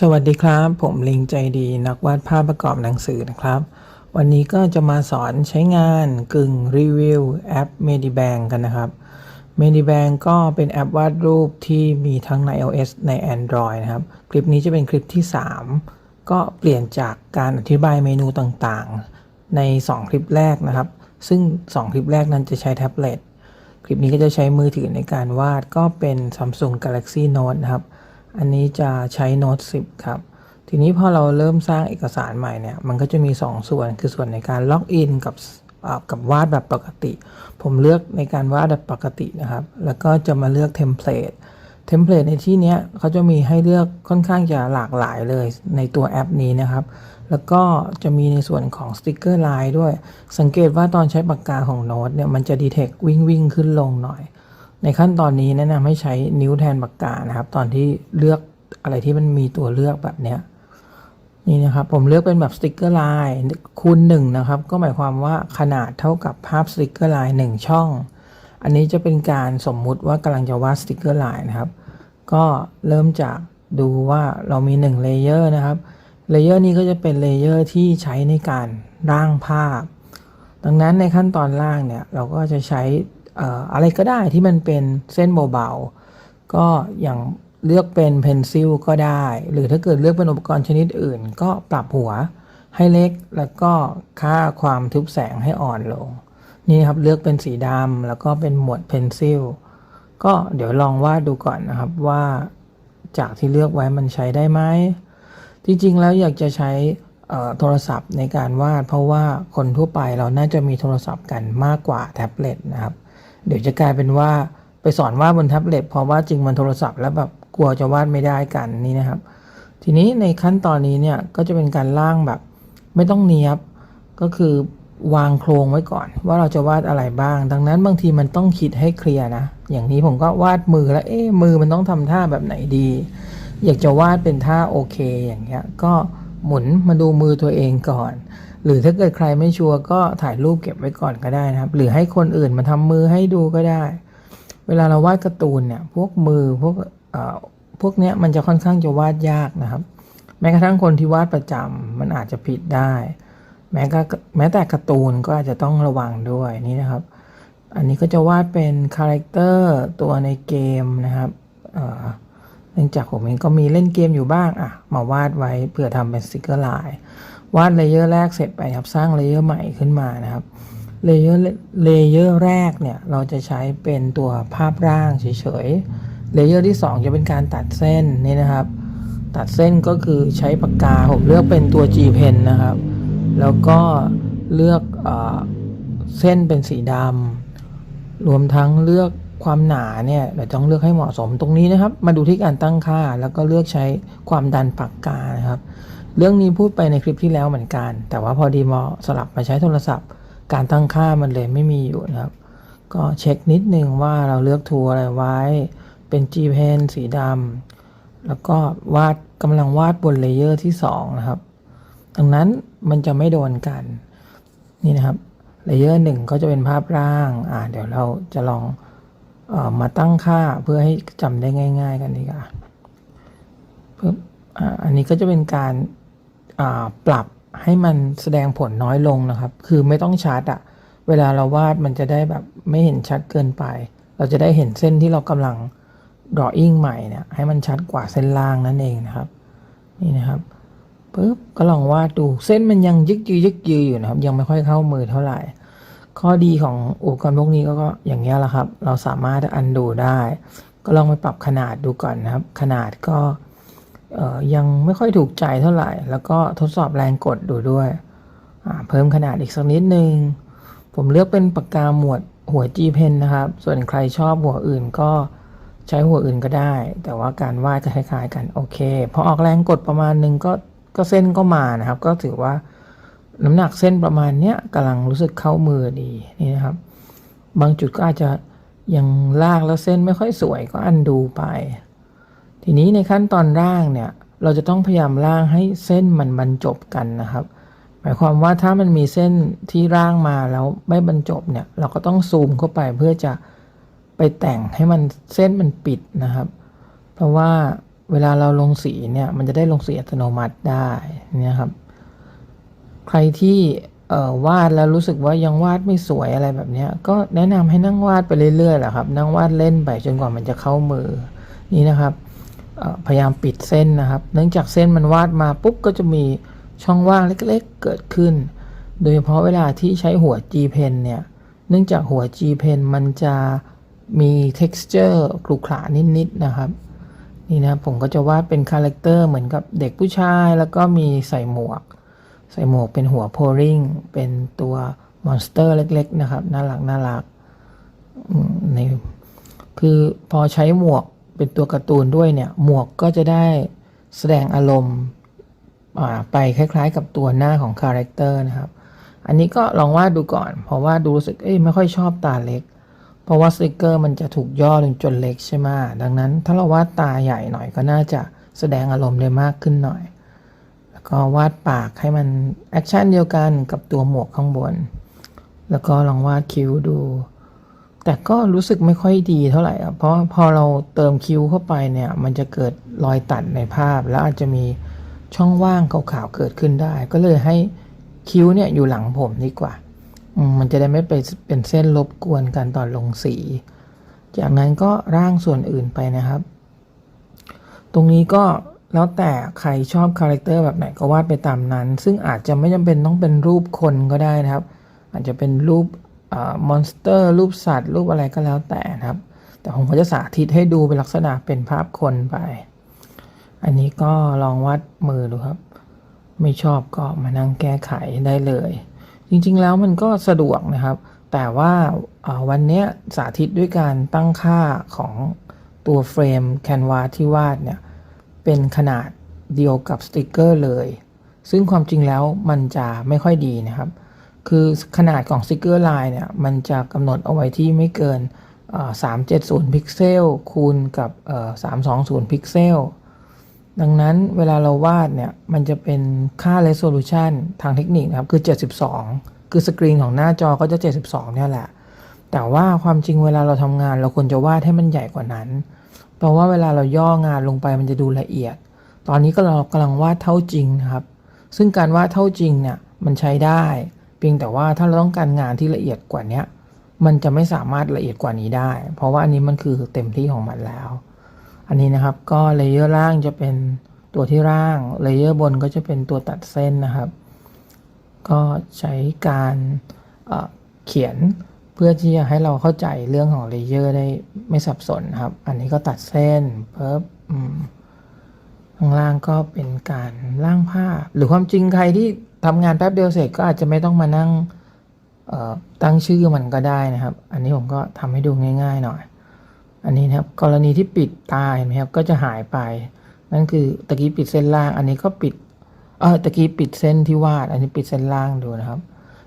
สวัสดีครับ ผมลิงใจดีนักวาดภาพประกอบหนังสือนะครับ วันนี้ก็จะมาสอนใช้งานกึ่งรีวิวแอป Medibank กันนะครับ Medibank ก็เป็นแอปวาดรูปที่มีทั้งใน iOS ใน Android นะครับ คลิปนี้จะเป็นคลิปที่ 3 ก็เปลี่ยนจากการอธิบายเมนูต่างๆ ใน 2 คลิปแรกนะครับ ซึ่ง 2 คลิปแรกนั้นจะใช้แท็บเล็ตคลิปนี้ก็จะใช้มือถือในการวาดก็เป็น Samsung Galaxy Note นะครับ อันนี้จะใช้ Note 10 ครับ ทีนี้พอเราเริ่มสร้างเอกสารใหม่เนี่ยมันก็จะมี 2 ส่วนคือส่วนในการล็อกอินกับอ่ากับวาดแบบปกติ ผมเลือกในการวาดแบบปกตินะครับ แล้วก็จะมาเลือกเทมเพลตเทมเพลตในที่นี้เขาจะมีให้เลือกค่อนข้างจะหลากหลายเลยในตัวแอปนี้นะครับ แล้วก็จะมีในส่วนของสติกเกอร์ไลน์ด้วย สังเกตว่าตอนใช้ปากกาของโน้ตเนี่ยมันจะดีเทควิ่งวิ่งขึ้นลงหน่อย ในขั้นตอนนี้แนะนำให้ใช้นิ้วแทนปากกานะครับ ตอนที่เลือกอะไรที่มันมีตัวเลือกแบบเนี้ยนี่นะครับผมเลือกเป็นแบบสติกเกอร์ไลน์คูณหนึ่งนะครับก็หมายความว่าขนาดเท่ากับภาพสติกเกอร์ไลน์หนึ่งช่อง อันนี้จะเป็นการสมมุติว่ากำลังจะวาดสติกเกอร์ไลน์นะครับ ก็เริ่มจากดูว่าเรามี1เลเยอร์นะครับเลเยอร์นี้ก็จะเป็นเลเยอร์ที่ใช้ในการร่างภาพ ดังนั้นในขั้นตอนล่างเนี่ยเราก็จะใช้ อะไรก็ได้ที่มันเป็นเส้นเบาๆก็อย่างเลือกเป็นเพนซิลก็ได้ หรือถ้าเกิดเลือกเป็นอุปกรณ์ชนิดอื่น ก็ปรับหัวให้เล็กแล้วก็ค่าความทึบแสงให้อ่อนลง นี่ครับเลือกเป็นสีดำแล้วก็เป็นหมวดเพนซิลก็เดี๋ยวลองวาดดูก่อนนะครับว่าจากที่เลือกไว้มันใช้ได้ไหมที่จริงแล้วอยากจะใช้โทรศัพท์ในการวาด เพราะว่าคนทั่วไปเราน่าจะมีโทรศัพท์กันมากกว่าแท็บเล็ตนะครับ เดี๋ยวจะกลายเป็นว่าไปสอนวาดบนแท็บเล็ตพอวาดจริงบนโทรศัพท์แล้วแบบกลัวจะวาดไม่ได้กันนี่นะครับ ทีนี้ในขั้นตอนนี้เนี่ยก็จะเป็นการร่างแบบ ไม่ต้องเนียบก็คือวางโครงไว้ก่อน ว่าเราจะวาดอะไรบ้าง ดังนั้นบางทีมันต้องคิดให้เคลียร์นะ อย่างนี้ผมก็วาดมือแล้วเอ๊ะมือมันต้องทำท่าแบบไหนดี อยากจะวาดเป็นท่าโอเค อย่างเงี้ยก็หมุนมาดูมือตัวเองก่อน หรือถ้าเกิดใครไม่ชัวร์ก็ถ่ายรูปเก็บไว้ก่อนก็ได้นะครับ หรือให้คนอื่นมาทำมือให้ดูก็ได้ เวลาเราวาดการ์ตูนเนี่ยพวกมือพวกเอ่อพวกเนี้ยมันจะค่อนข้างจะวาดยากนะครับ แม้กระทั่งคนที่วาดประจำมันอาจจะผิดได้ แม้ก็แม้แต่การ์ตูนก็อาจจะต้องระวังด้วยนี่นะครับ อันนี้ก็จะวาดเป็นคาแรคเตอร์ตัวในเกมนะครับเนื่องจากผมเองก็มีเล่นเกมอยู่บ้างอะมาวาดไว้เพื่อทำเป็นสติกเกอร์ไลน์ วาดเลเยอร์แรกเสร็จไปครับสร้างเลเยอร์ใหม่ขึ้นมานะครับเลเยอร์เลเยอร์แรกเนี่ยเราจะใช้เป็นตัวภาพร่างเฉยๆเลเยอร์ที่ 2 จะเป็นการตัดเส้นนี่นะครับ ตัดเส้นก็คือใช้ปากกาผมเลือกเป็นตัว G Pen นะครับ แล้วก็เลือกเอเส้นเป็นสีดำรวมทั้งเลือกความหนาเนี่ยเราต้องเลือกให้เหมาะสมตรงนี้นะครับ มาดูที่การตั้งค่าแล้วก็เลือกใช้ความดันปากกานะครับ เรื่องนี้พูดไปในคลิปที่แล้วเหมือนกัน แต่ว่าพอดีมาสลับมาใช้โทรศัพท์ การตั้งค่ามันเลยไม่มีอยู่นะครับ ก็เช็คนิดนึงว่าเราเลือกทูอะไรไว้ เป็น G Pen สีดำแล้วก็วาดกำลังวาดบนเลเยอร์ที่ 2 นะครับ ดังนั้นมันจะไม่โดนกัน นี่นะครับเลเยอร์หนึ่งก็จะเป็นภาพร่าง อ่าเดี๋ยวเราจะลองเออมาตั้งค่าเพื่อให้จำได้ง่าย ๆ กันดีกว่าเพิ่มอ่าอันนี้ก็จะเป็นการ ปรับให้มันแสดงผลน้อยลงนะครับ คือไม่ต้องชัดอะเวลาเราวาดมันจะได้แบบไม่เห็นชัดเกินไป เราจะได้เห็นเส้นที่เรากำลัง drawing ใหม่เนี่ยให้มันชัดกว่าเส้นล่างนั่นเองนะครับ นี่นะครับปุ๊บก็ลองวาดดูเส้นมันยังยึกยือยึกยืออยู่นะครับ ยังไม่ค่อยเข้ามือเท่าไหร่ ข้อดีของอุปกรณ์พวกนี้ก็อย่างเงี้ยแหละครับ เราสามารถอันดูได้ ก็ลองไปปรับขนาดดูก่อนนะครับ ขนาดก็ ยังไม่ค่อยถูกใจเท่าไหร่ แล้วก็ทดสอบแรงกดดูด้วยเพิ่มขนาดอีกสักนิดนึง ผมเลือกเป็นปากกาหมวดหัว G Pen นะครับ ส่วนใครชอบหัวอื่นก็ใช้หัวอื่นก็ได้ แต่ว่าการวาดจะคล้ายๆกันโอเคพอออกแรงกดประมาณหนึงก็ก็เส้นก็มานะครับ ก็ถือว่าน้ำหนักเส้นประมาณเนี้ยกำลังรู้สึกเข้ามือดีนี่นะครับ บางจุดก็อาจจะยังลากแล้วเส้นไม่ค่อยสวยก็อันดูไป ทีนี้ในขั้นตอนร่างเนี่ยเราจะต้องพยายามร่างให้เส้นมันบรรจบกันนะครับ หมายความว่าถ้ามันมีเส้นที่ร่างมาแล้วไม่บรรจบเนี่ยเราก็ต้องซูมเข้าไปเพื่อจะไปแต่งให้มันเส้นมันปิดนะครับ เพราะว่าเวลาเราลงสีเนี่ยมันจะได้ลงสีอัตโนมัติได้นี่ครับ ใครที่วาดแล้วรู้สึกว่ายังวาดไม่สวยอะไรแบบนี้ก็แนะนำให้นั่งวาดไปเรื่อยๆแหละครับ นั่งวาดเล่นไปจนกว่ามันจะเข้ามือนี่นะครับ พยายามปิดเส้นนะครับ เนื่องจากเส้นมันวาดมาปุ๊บก็จะมีช่องว่างเล็กๆเกิดขึ้น โดยเฉพาะเวลาที่ใช้หัว G Pen เนี่ย เนื่องจากหัว G Pen มันจะมี texture ขรุขระนิดๆนะครับ นี่นะผมก็จะวาดเป็นคาแรคเตอร์เหมือนกับเด็กผู้ชายแล้วก็มีใส่หมวก ใส่หมวกเป็นหัวโพลิงเป็นตัวมอนสเตอร์เล็ก ๆ นะครับ น่ารักน่ารักในคือพอใช้หมวก เป็นตัวการ์ตูนด้วยเนี่ยหมวกก็จะได้แสดงอารมณ์ไปคล้ายๆ กับตัวหน้าของคาแรคเตอร์นะครับ อันนี้ก็ลองวาดดูก่อน เพราะว่าดูรู้สึกเอ้ยไม่ค่อยชอบตาเล็ก เพราะว่าสติกเกอร์มันจะถูกย่อลงจนเล็กใช่ไหมดังนั้นถ้าเราวาดตาใหญ่หน่อยก็น่าจะแสดงอารมณ์ได้มากขึ้นหน่อย แล้วก็วาดปากให้มันแอคชั่นเดียวกันกับตัวหมวกข้างบน แล้วก็ลองวาดคิ้วดู แต่ก็รู้สึกไม่ค่อยดีเท่าไหร่อะเพราะพอเราเติมคิ้วเข้าไปเนี่ย มันจะเกิดรอยตัดในภาพ แล้วอาจจะมีช่องว่างขาวๆเกิดขึ้นได้ ก็เลยให้คิ้วเนี่ยอยู่หลังผมดีกว่ามมันจะได้ไม่ไปเป็นเส้นรบกวนกันตอนลงสี จากนั้นก็ร่างส่วนอื่นไปนะครับ ตรงนี้ก็แล้วแต่ใครชอบคาแรคเตอร์แบบไหนก็วาดไปตามนั้น ซึ่งอาจจะไม่จำเป็นต้องเป็นรูปคนก็ได้นะครับ อาจจะเป็นรูป มอนสเตอร์รูปสัตว์รูปอะไรก็แล้วแต่นะครับ แต่ผมก็จะสาธิตให้ดูเป็นลักษณะเป็นภาพคนไป อันนี้ก็ลองวาดมือดูครับ ไม่ชอบก็มานั่งแก้ไขได้เลย จริงๆแล้วมันก็สะดวกนะครับ แต่ว่าาวันนี้สาธิตด้วยการตั้งค่าของตัวเฟรมแคนวาสที่วาดเนี่ยเป็นขนาดเดียวกับสติกเกอร์เลย ซึ่งความจริงแล้วมันจะไม่ค่อยดีนะครับ คือขนาดของสติกเกอร์ลเนี่ยมันจะกำหนดเอาไว้ที่ไม่เกินเอ่อ370 พิกเซลคูณกับเอ่อ320 พิกเซล ดังนั้นเวลาเราวาดเนี่ย มันจะเป็นค่า resolution ทางเทคนิคนะครับ คือ 72 คือสกรีนของหน้าจอก็จะ 72 เนี่ยแหละ แต่ว่าความจริงเวลาเราทำงานเราควรจะวาดให้มันใหญ่กว่านั้น เพราะว่าเวลาเราย่องานลงไปมันจะดูละเอียด ตอนนี้ก็เรากำลังวาดเท่าจริงนะครับ ซึ่งการวาดเท่าจริงเนี่ยมันใช้ได้ พียงแต่ว่าถ้าเราต้องการงานที่ละเอียดกว่านี้มันจะไม่สามารถละเอียดกว่านี้ได้ เพราะว่าอันนี้มันคือเต็มที่ของมันแล้ว อันนี้นะครับก็เลเยอร์ล่างจะเป็นตัวที่ร่างเลเยอร์บนก็จะเป็นตัวตัดเส้นนะครับ ก็ใช้การเอ่อเขียนเพื่อที่จะให้เราเข้าใจเรื่องของเลเยอร์ได้ไม่สับสนครับ อันนี้ก็ตัดเส้นเพิ่มข้างล่างก็เป็นการล่างภาพ หรือความจริงใครที่ ทำงานแป๊บเดียวเสร็จก็อาจจะไม่ต้องมานั่งตั้งชื่อมันก็ได้นะครับ อันนี้ผมก็ทำให้ดูง่ายๆหน่อย อันนี้นะครับกรณีที่ปิดตาเห็นไหมครับก็จะหายไป นั่นคือตะกี้ปิดเส้นล่าง อันนี้ก็ปิดเออตะกี้ปิดเส้นที่วาด อันนี้ปิดเส้นล่างดูนะครับ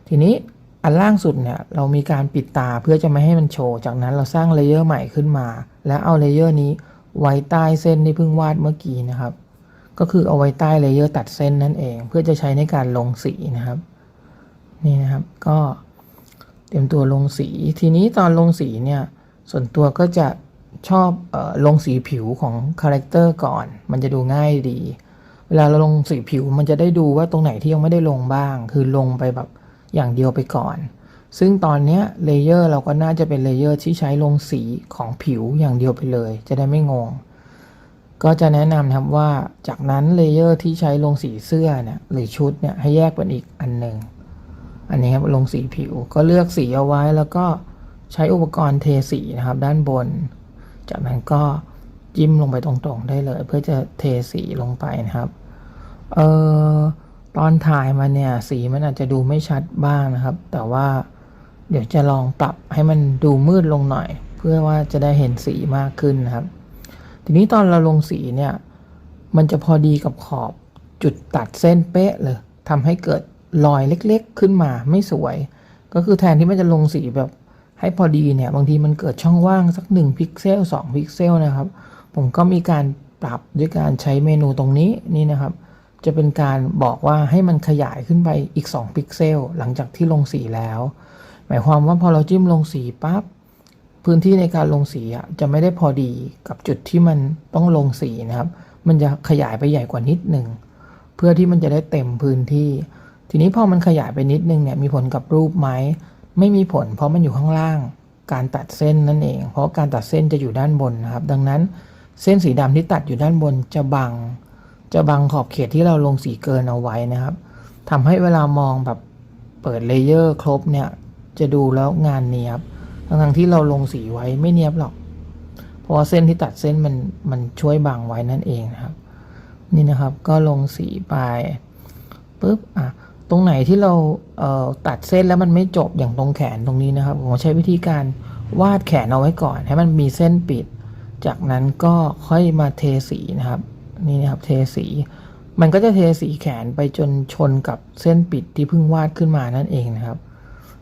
ทีนี้อันล่างสุดเนี่ยเรามีการปิดตาเพื่อจะไม่ให้มันโชว์ จากนั้นเราสร้างเลเยอร์ใหม่ขึ้นมา แล้วเอาเลเยอร์นี้ไว้ใต้เส้นที่เพิ่งวาดเมื่อกี้นะครับ ก็คือเอาไว้ใต้เลเยอร์ตัดเส้นนั่นเอง เพื่อจะใช้ในการลงสีนะครับ นี่นะครับก็เตรียมตัวลงสี ทีนี้ตอนลงสีเนี่ย ส่วนตัวก็จะชอบออลงสีผิวของคาแรคเตอร์ก่อน มันจะดูง่ายดี เวลาเราลงสีผิวมันจะได้ดูว่าตรงไหนที่ยังไม่ได้ลงบ้าง คือลงไปแบบอย่างเดียวไปก่อน ซึ่งตอนนี้เลเยอร์เราก็น่าจะเป็นเลเยอร์ที่ใช้ลงสีของผิวอย่างเดียวไปเลย จะได้ไม่งง ก็จะแนะนำนะครับว่าจากนั้นเลเยอร์ที่ใช้ลงสีเสื้อเนี่ยหรือชุดเนี่ยให้แยกเป็นอีกอันหนึ่งอันนี้ครับลงสีผิวก็เลือกสีเอาไว้แล้วก็ใช้อุปกรณ์เทสีนะครับ ด้านบน จากนั้นก็จิ้มลงไปตรงๆได้เลย เพื่อจะเทสีลงไปนะครับเอ่อตอนถ่ายมาเนี่ยสีมันอาจจะดูไม่ชัดบ้างนะครับ แต่ว่าเดี๋ยวจะลองปรับให้มันดูมืดลงหน่อย เพื่อว่าจะได้เห็นสีมากขึ้นนะครับ ทีนี้ตอนเราลงสีเนี่ย มันจะพอดีกับขอบจุดตัดเส้นเป๊ะเลยทำให้เกิดรอยเล็กๆ ขึ้นมาไม่สวย ก็คือแทนที่มันจะลงสีแบบให้พอดีเนี่ย บางทีมันเกิดช่องว่างสัก1พิกเซล2พิกเซลนะครับ ผมก็มีการปรับด้วยการใช้เมนูตรงนี้นี่นะครับ จะเป็นการบอกว่าให้มันขยายขึ้นไปอีก2พิกเซลหลังจากที่ลงสีแล้ว หมายความว่าพอเราจิ้มลงสีปั๊บ พื้นที่ในการลงสีจะไม่ได้พอดีกับจุดที่มันต้องลงสีนะครับ มันจะขยายไปใหญ่กว่านิดหนึ่งเพื่อที่มันจะได้เต็มพื้นที่ ทีนี้พอมันขยายไปนิดนึงเนี่ยมีผลกับรูปไหมไม่มีผล เพราะมันอยู่ข้างล่าง การตัดเส้นนั่นเอง เพราะการตัดเส้นจะอยู่ด้านบนนะครับ ดังนั้นเส้นสีดำที่ตัดอยู่ด้านบนจะบัง จะบังขอบเขตที่เราลงสีเกินเอาไว้นะครับทำให้เวลามองแบบเปิดเลเยอร์ครบเนี่ยจะดูแล้วงานเนียบ ทั้งๆที่เราลงสีไว้ไม่เนียบหรอก เพราะว่าเส้นที่ตัดเส้นมันมันช่วยบังไว้นั่นเองนะครับ นี่นะครับก็ลงสีไปปุ๊บอะตรงไหนที่เราเตัดเส้นแล้วมันไม่จบอย่างตรงแขนตรงนี้นะครับผมใช้วิธีการวาดแขนเอาไว้ก่อน ให้มันมีเส้นปิด จากนั้นก็ค่อยมาเทสีนะครับนี่นะครับเทสี มันก็จะเทสีแขนไปจนชนกับเส้นปิดที่เพิ่งวาดขึ้นมานั่นเองนะครับ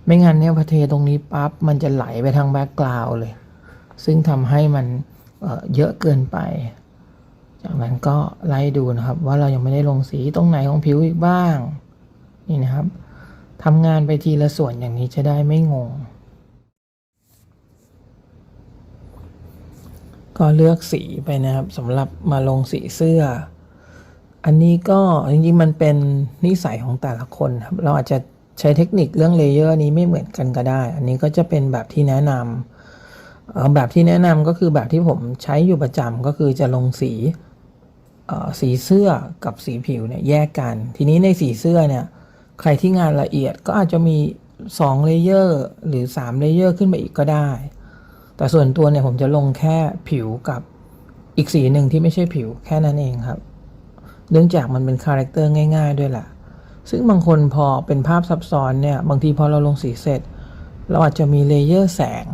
ไม่งั้นเนี่ยพอเทตรงนี้ปั๊บมันจะไหลไปทางแบ็กกราวเลย ซึ่งทำให้มันเเยอะเกินไป จากนั้นก็ไล่ดูนะครับว่าเรายังไม่ได้ลงสีตรงไหนของผิวอีกบ้างนี่นะครับทำงานไปทีละส่วนอย่างนี้จะได้ไม่งง ก็เลือกสีไปนะครับสำหรับมาลงสีเสื้อ อันนี้ก็จริงๆมันเป็นนิสัยของแต่ละคนครับ เราอาจจะ ใช้เทคนิคเรื่องเลเยอร์นี้ไม่เหมือนกันก็ได้ อันนี้ก็จะเป็นแบบที่แนะนำแบบที่แนะนำก็คือแบบที่ผมใช้อยู่ประจำก็คือจะลงสีสีเสื้อกับสีผิวเนี่ยแยกกัน ทีนี้ในสีเสื้อเนี่ยใครที่งานละเอียดก็อาจจะมี2เลเยอร์หรือ3เลเยอร์ขึ้นไปอีกก็ได้ แต่ส่วนตัวเนี่ยผมจะลงแค่ผิวกับอีกสีหนึ่งที่ไม่ใช่ผิวแค่นั้นเองครับ เนื่องจากมันเป็นคาแรคเตอร์ง่าย ๆ ด้วยแหละ ซึ่งบางคนพอเป็นภาพซับซ้อนเนี่ย บางทีพอเราลงสีเสร็จ เราอาจจะมีเลเยอร์แสง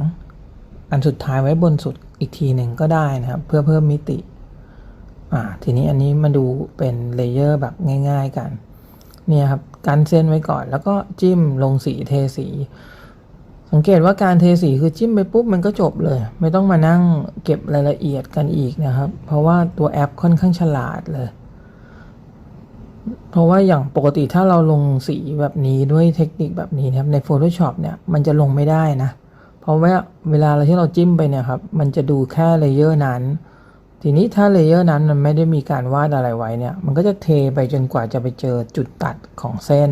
อันสุดท้ายไว้บนสุดอีกทีหนึ่งก็ได้นะครับ เพื่อเพิ่มมิติ อ่า ทีนี้อันนี้มาดูเป็นเลเยอร์แบบง่ายๆกัน เนี่ยครับ การเส้นไว้ก่อนแล้วก็จิ้มลงสีเทสี สังเกตว่าการเทสีคือจิ้มไปปุ๊บมันก็จบเลย ไม่ต้องมานั่งเก็บรายละเอียดกันอีกนะครับ เพราะว่าตัวแอปค่อนข้างฉลาดเลย เพราะว่าอย่างปกติถ้าเราลงสีแบบนี้ด้วยเทคนิคแบบนี้นะครับใน Photoshop เนี่ยมันจะลงไม่ได้นะ เพราะว่าเวลาเราที่เราจิ้มไปเนี่ยครับมันจะดูแค่เลเยอร์นั้น ทีนี้ถ้าเลเยอร์นั้นมันไม่ได้มีการวาดอะไรไว้เนี่ยมันก็จะเทไปจนกว่าจะไปเจอจุดตัดของเส้น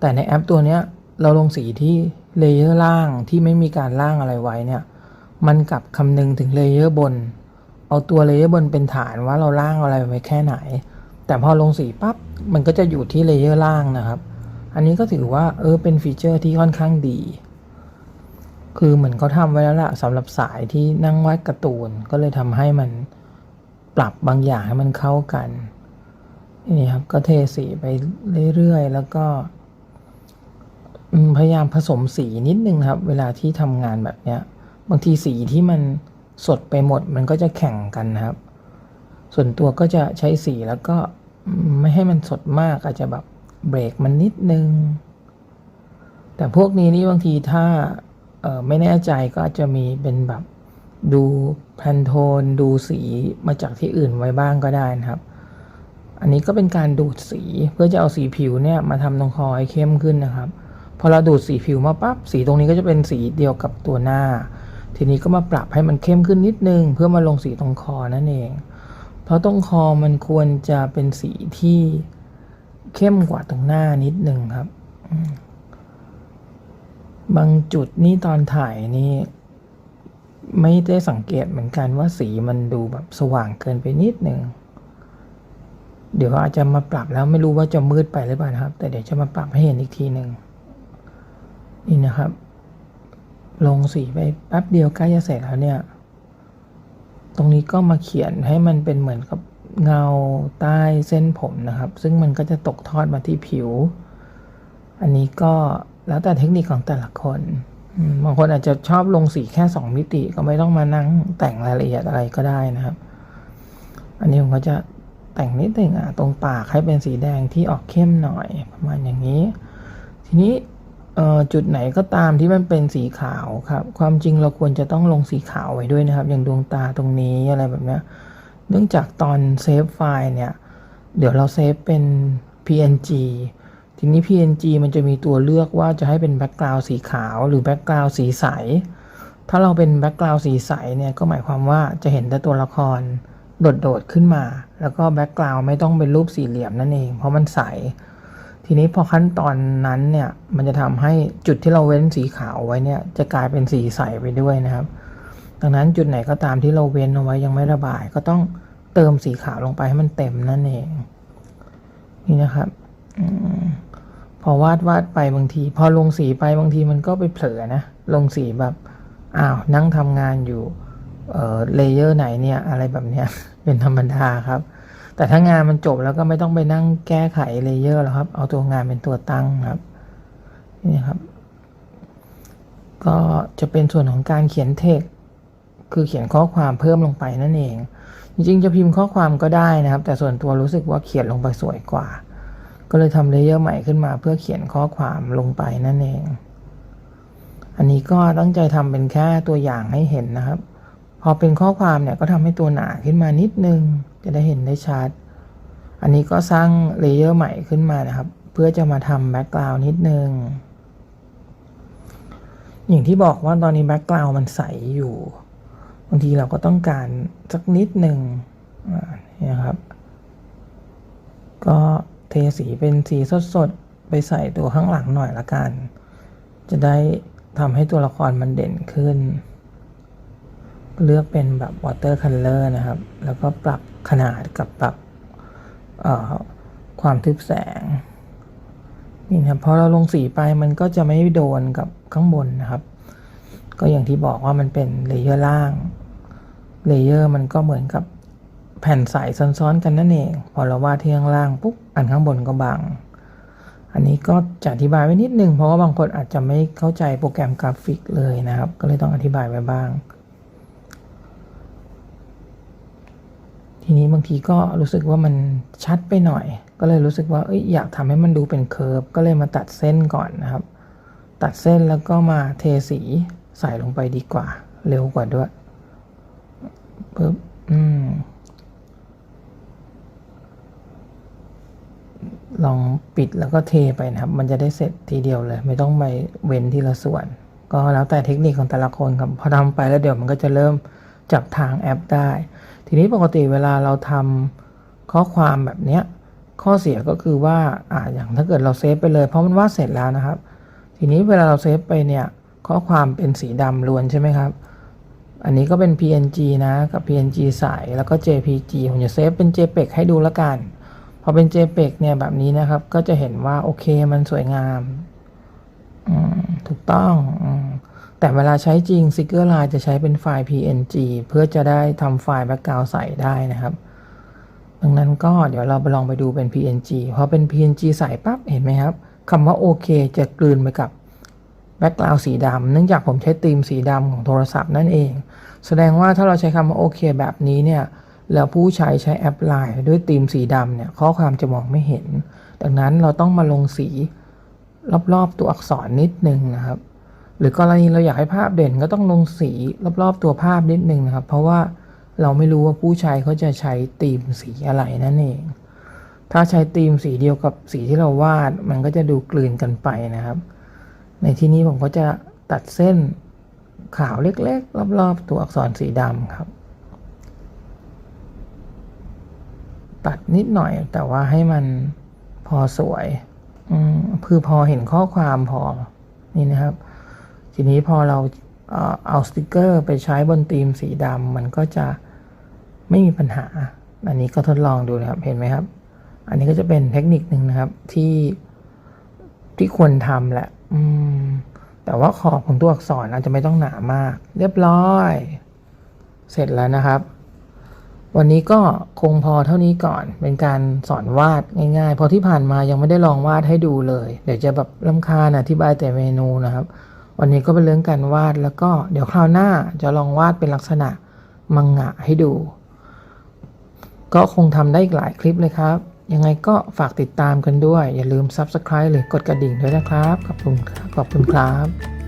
แต่ในแอปตัวเนี้ยเราลงสีที่เลเยอร์ล่างที่ไม่มีการล่างอะไรไว้เนี่ยมันกลับคำนึงถึงเลเยอร์บน เอาตัวเลเยอร์บนเป็นฐานว่าเราล่างอะไรไว้แค่ไหน แต่พอลงสีปั๊บมันก็จะอยู่ที่เลเยอร์ล่างนะครับ อันนี้ก็ถือว่าเออเป็นฟีเจอร์ที่ค่อนข้างดี คือเหมือนเขาทำไว้แล้วล่ะสำหรับสายที่นั่งวาดการ์ตูน ก็เลยทำให้มันปรับบางอย่างให้มันเข้ากันนี่ครับก็เทสีไปเรื่อยๆ แล้วก็พยายามผสมสีนิดนึงครับ เวลาที่ทำงานแบบเนี้ย บางทีสีที่มันสดไปหมดมันก็จะแข่งกันครับ ส่วนตัวก็จะใช้สีแล้วก็ ไม่ให้มันสดมากอาจจะแบบเบรกมันนิดนึง แต่พวกนี้นี่บางทีถ้าไม่แน่ใจก็อาจจะมีเป็นแบบดูแพนโทนดูสีมาจากที่อื่นไว้บ้างก็ได้นะครับ อันนี้ก็เป็นการดูดสีเพื่อจะเอาสีผิวเนี่ยมาทำตรงคอให้เข้มขึ้นนะครับพอเราดูดสีผิวมาปั๊บสีตรงนี้ก็จะเป็นสีเดียวกับตัวหน้า ทีนี้ก็มาปรับให้มันเข้มขึ้นนิดนึง เพื่อมาลงสีตรงคอนั่นเอง ราะตรงคอมันควรจะเป็นสีที่เข้มกว่าตรงหน้านิดหนึ่งครับ บางจุดนี่ตอนถ่ายนี่ ไม่ได้สังเกตเหมือนกันว่าสีมันดูแบบสว่างเกินไปนิดหนึ่ง เดี๋ยวอาจจะมาปรับแล้วไม่รู้ว่าจะมืดไปหรือเปล่าครับ แต่เดี๋ยวจะมาปรับให้เห็นอีกทีหนึ่งนี่นะครับ ลงสีไปแป๊บเดียวใกล้จะเสร็จแล้วเนี่ย ตรงนี้ก็มาเขียนให้มันเป็นเหมือนกับเงาใต้เส้นผมนะครับ ซึ่งมันก็จะตกทอดมาที่ผิว อันนี้ก็แล้วแต่เทคนิคของแต่ละคนบางคนอาจจะชอบลงสีแค่ 2 มิติก็ไม่ต้องมานั่งแต่งรายละเอียดอะไรก็ได้นะครับ อันนี้ผมก็จะแต่งนิดหนึ่งอะตรงปากให้เป็นสีแดงที่ออกเข้มหน่อยประมาณอย่างนี้ ทีนี้ จุดไหนก็ตามที่มันเป็นสีขาวครับ ความจริงเราควรจะต้องลงสีขาวไว้ด้วยนะครับ อย่างดวงตาตรงนี้อะไรแบบนี้เนื่องจากตอนเซฟไฟล์เนี่ย เดี๋ยวเราเซฟเป็น PNG ทีนี้ PNG มันจะมีตัวเลือกว่าจะให้เป็นแบ็กกราวด์สีขาวหรือแบ็กกราวด์สีใส ถ้าเราเป็นแบ็กกราวด์สีใสเนี่ยก็หมายความว่าจะเห็นแต่ตัวละครโดดๆขึ้นมา แล้วก็แบ็กกราวด์ไม่ต้องเป็นรูปสี่เหลี่ยมนั่นเอง เพราะมันใส ทีนี้พอขั้นตอนนั้นเนี่ยมันจะทำให้จุดที่เราเว้นสีขาวไว้เนี่ยจะกลายเป็นสีใสไปด้วยนะครับ ดังนั้นจุดไหนก็ตามที่เราเว้นเอาไว้ยังไม่ระบาย ก็ต้องเติมสีขาวลงไปให้มันเต็มนั่นเอง นี่นะครับอพอวาดวาดไปบางที พอลงสีไปบางทีมันก็ไปเผลอนะลงสีแบบอ้าวนั่งทำงานอยู่เออเลเยอร์ไหนเนี่ยอะไรแบบเนี้ยเป็นธรรมดาครับ แต่ถ้างานมันจบแล้วก็ไม่ต้องไปนั่งแก้ไขเลเยอร์แล้วครับ เอาตัวงานเป็นตัวตั้งครับนี่ครับ ก็จะเป็นส่วนของการเขียนเทคคือเขียนข้อความเพิ่มลงไปนั่นเอง จริงๆ จะพิมพ์ข้อความก็ได้นะครับ แต่ส่วนตัวรู้สึกว่าเขียนลงไปสวยกว่า ก็เลยทำเลเยอร์ใหม่ขึ้นมา เพื่อเขียนข้อความลงไปนั่นเอง อันนี้ก็ตั้งใจทำเป็นแค่ตัวอย่างให้เห็นนะครับ พอเป็นข้อความเนี่ยก็ทำให้ตัวหนาขึ้นมานิดนึง จะได้เห็นได้ชัด อันนี้ก็สร้างเลเยอร์ใหม่ขึ้นมานะครับ เพื่อจะมาทำแบ็กกราวน์นิดนึง อย่างที่บอกว่าตอนนี้แบ็กกราวน์มันใสอยู่ บางทีเราก็ต้องการสักนิดหนึ่งนี่ยครับ ก็เทสีเป็นสีสดๆ ไปใส่ตัวข้างหลังหน่อยละกัน จะได้ทำให้ตัวละครมันเด่นขึ้น เลือกเป็นแบบ watercolor นะครับ แล้วก็ปรับขนาดกับปรับความทึบแสงนี่นะครับพอเราลงสีไปมันก็จะไม่โดนกับข้างบนนะครับ ก็อย่างที่บอกว่ามันเป็นเลเยอร์ล่างเลเยอร์มันก็เหมือนกับแผ่นใสซ้อนๆกันนั่นเอง พอเราวาดที่ข้างล่างปุ๊บอันข้างบนก็บังอันนี้ก็จะอธิบายไว้นิดนึงเพราะว่าบางคนอาจจะไม่เข้าใจโปรแกรมกราฟิกเลยนะครับ ก็เลยต้องอธิบายไว้บ้าง ทีนี้บางทีก็รู้สึกว่ามันชัดไปหน่อย ก็เลยรู้สึกว่าเอ้ยอยากทำให้มันดูเป็นเคอร์ฟก็เลยมาตัดเส้นก่อนนะครับ ตัดเส้นแล้วก็มาเทสีใส่ลงไปดีกว่า เร็วกว่าด้วยปึ๊บอืมลองปิดแล้วก็เทไปนะครับ มันจะได้เสร็จทีเดียวเลย ไม่ต้องไปเว้นทีละส่วน ก็แล้วแต่เทคนิคของแต่ละคนครับ พอทำไปแล้วเดี๋ยวมันก็จะเริ่มจับทางแอปได้ ทีนี้ปกติเวลาเราทำข้อความแบบเนี้ยข้อเสียก็คือว่าอ่าอย่างถ้าเกิดเราเซฟไปเลยเพราะมันวาดเสร็จแล้วนะครับ ทีนี้เวลาเราเซฟไปเนี่ยข้อความเป็นสีดำล้วนใช่ไหมครับ อันนี้ก็เป็น PNG นะกับ PNG ใสแล้วก็ JPG ผมจะเซฟเป็น JPEG ให้ดูล้วกัน พอเป็น JPEG เนี่ยแบบนี้นะครับ ก็จะเห็นว่าโอเคมันสวยงามอืมถูกต้องอืม แต่เวลาใช้จริง s i g g e r l i n e จะใช้เป็นไฟล์ PNG เพื่อจะได้ทำไฟล์ background ใส่ได้นะครับ ดังนั้นก็เดี๋ยวเราไปลองไปดูเป็น PNG พอเป็น PNG ใส่ปั๊บเห็นไหมครับคำว่าโอเคจะกลืนไปกับแบ็กกราวด์สีดำเนื่องจากผมใช้ธีมสีดำของโทรศัพท์นั่นเอง แสดงว่าถ้าเราใช้คำว่าโอเคแบบนี้เนี่ยแล้วผู้ใช้ใช้แอปไลน์ด้วยธีมสีดำเนี่ยข้อความจะมองไม่เห็น ดังนั้นเราต้องมาลงสีรอบๆตัวอักษรนิดนึงนะครับ หรือกรณีเราอยากให้ภาพเด่นก็ต้องลงสีรอบๆตัวภาพนิดนึงนะครับ เพราะว่าเราไม่รู้ว่าผู้ใช้เขาจะใช้ธีมสีอะไรนั่นเอง ถ้าใช้ธีมสีเดียวกับสีที่เราวาด มันก็จะดูกลืนกันไปนะครับ ในที่นี้ผมก็จะตัดเส้นขาวเล็กๆ รอบๆ ตัวอักษรสีดำครับ ตัดนิดหน่อยแต่ว่าให้มันพอสวย อืมคือพอเห็นข้อความพอนี่นะครับ ทีนี้พอเราเอาสติกเกอร์ไปใช้บนธีมสีดำมันก็จะไม่มีปัญหา อันนี้ก็ทดลองดูนะครับเห็นไหมครับ อันนี้ก็จะเป็นเทคนิคหนึ่งนะครับที่ที่ควรทำแหละแต่ว่าขอบของตัวอักษรอาจจะไม่ต้องหนามาก เรียบร้อย เสร็จแล้วนะครับ วันนี้ก็คงพอเท่านี้ก่อน เป็นการสอนวาดง่ายๆพราะที่ผ่านมายังไม่ได้ลองวาดให้ดูเลย เดี๋ยวจะแบบลำคาญอธิบายแต่เมนูนะครับ วันนี้ก็เป็นเรื่องการวาดแล้วก็เดี๋ยวคราวหน้าจะลองวาดเป็นลักษณะมังงะให้ดู ก็คงทำได้อีกหลายคลิปเลยครับ ยังไงก็ฝากติดตามกันด้วย อย่าลืม Subscribe หรือกดกระดิ่งด้วยนะครับ ขอบคุณครับขอบคุณครับ